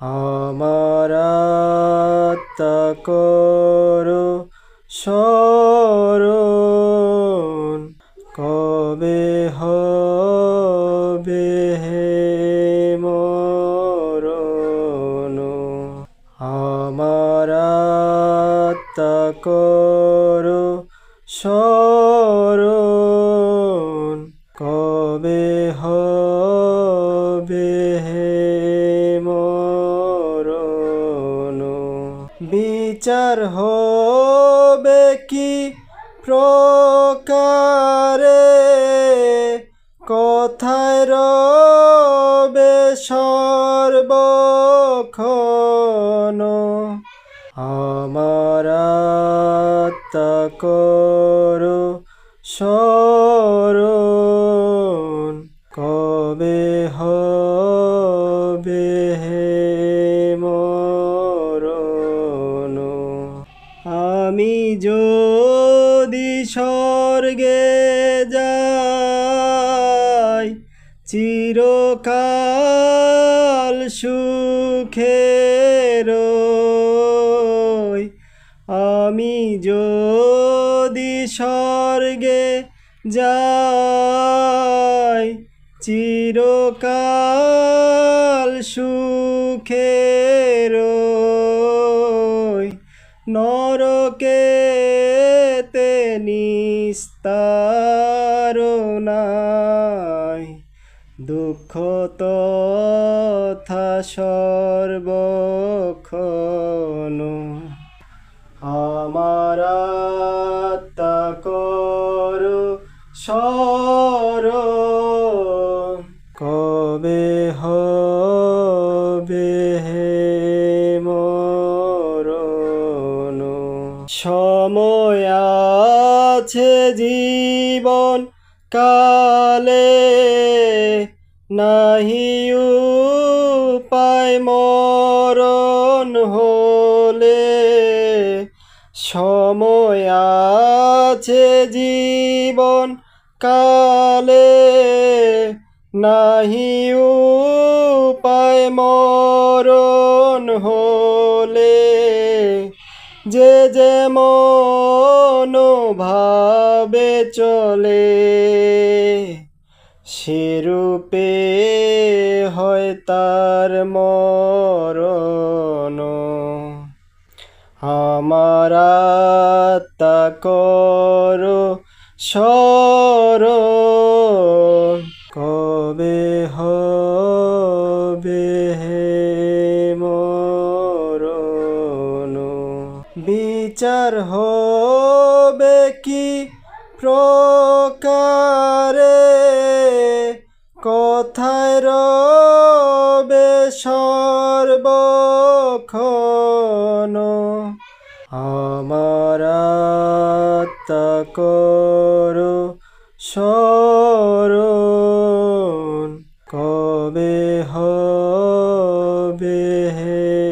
আমার আত্মা করো স্মরণ। কবে হবে হে মরণ? আমার আত্মা করো স্মরণ। কবে হবে হে বিচার হবে কি প্রকারে? কোথায় রবে সর্বক্ষণ। আমার করো স্মরণ যদি স্বর্গে যাই চিরকাল সুখে রই। আমি যদি স্বর্গে যাই চিরকাল সুখে নরকে তে নিস্তার নাই। দুঃখ তথা সর্বক্ষণ আমার আত্মা স্মরণ সময় আছে জীবন কালে। নাহি উপায় মরণ হলে। সময় আছে জীবন কালে। নাহি উপায় মরণ যে ভাবে চলে সেরূপে হয় তার মরণ। আমার আত্মা করো স্মরণ বিচার হবে কি প্রকারে? কথায় রবে সর্বক্ষণ। আমার কর স্মরণ। কবে হবে হে